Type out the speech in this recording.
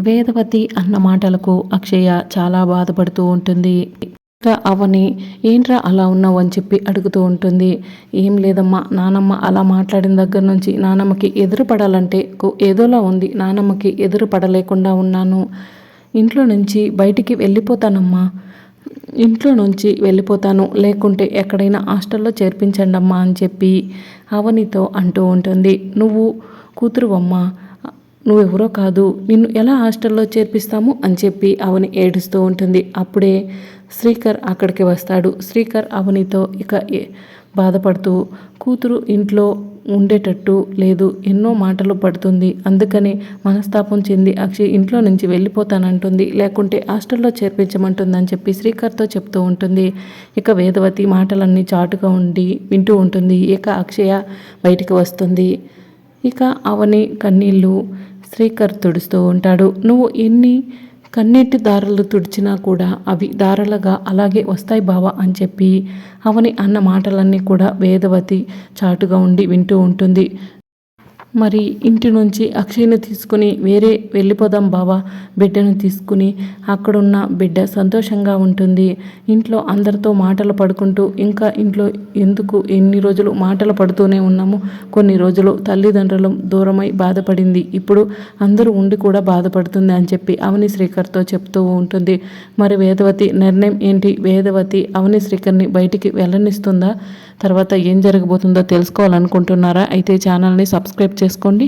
వేదవతి అన్న మాటలకు అక్షయ చాలా బాధపడుతూ ఉంటుంది. ఇంకా అవని ఏంట్రా అలా ఉన్నావు? అని చెప్పి అడుగుతూ ఉంటుంది. ఏం లేదమ్మా నానమ్మ అలా మాట్లాడిన దగ్గర నుంచి నానమ్మకి ఎదురు పడాలంటే ఏదోలా ఉంది. నానమ్మకి ఎదురు పడలేకుండా ఉన్నాను. ఇంట్లో నుంచి బయటికి వెళ్ళిపోతానమ్మా. ఇంట్లో నుంచి వెళ్ళిపోతాను. లేకుంటే ఎక్కడైనా హాస్టల్లో చేర్పించండమ్మా అని చెప్పి అవనితో అంటూ ఉంటుంది. నువ్వు కూతురువమ్మా. నువ్వెవరో కాదు నిన్ను ఎలా హాస్టల్లో చేర్పిస్తాము అని చెప్పి అవని ఏడుస్తూ ఉంటుంది. అప్పుడే శ్రీకర్ అక్కడికి వస్తాడు. శ్రీకర్ అవనితో ఇక ఏ- బాధపడుతూ కూతురు ఇంట్లో ఉండేటట్టు లేదు ఎన్నో మాటలు పడుతుంది. అందుకని మనస్తాపం చెంది అక్షయ్ ఇంట్లో నుంచి వెళ్ళిపోతానంటుంది. లేకుంటే హాస్టల్లో చేర్పించమంటుందని చెప్పి శ్రీకర్తో చెప్తూ ఉంటుంది. ఇక వేదవతి మాటలన్నీ చాటుగా ఉండి వింటూ ఉంటుంది. ఇక అక్షయ బయటికి వస్తుంది. ఇక అవని కన్నీళ్ళు శ్రీకర్ తుడుస్తూ ఉంటాడు. నువ్వు ఎన్ని కన్నీటి దారాలు తుడిచినా కూడా అవి దారలుగా అలాగే వస్తాయి బావా అని చెప్పి అవని అన్న మాటలన్నీ కూడా వేదవతి చాటుగా ఉండి వింటూ ఉంటుంది. మరి ఇంటి నుంచి అక్షయ్ని తీసుకుని వేరే వెళ్ళిపోదాం బావా బిడ్డను తీసుకుని అక్కడున్న బిడ్డ సంతోషంగా ఉంటుంది. ఇంట్లో అందరితో మాటలు పడుకుంటూ ఇంకా ఇంట్లో ఎందుకు ఎన్ని రోజులు మాటలు పడుతూనే ఉన్నాము? కొన్ని రోజులు తల్లిదండ్రులు దూరమై బాధపడింది. ఇప్పుడు అందరూ ఉండి కూడా బాధపడుతుంది అని చెప్పి అవని శ్రీకర్తో చెప్తూ ఉంటుంది. మరి వేదవతి నిర్ణయం ఏంటి? వేదవతి అవని శ్రీకర్ని బయటికి వెళ్ళనిస్తుందా? తర్వాత ఏం జరగబోతుందో తెలుసుకోవాలనుకుంటున్నారా? అయితే ఛానల్ని సబ్స్క్రైబ్ చేసుకోండి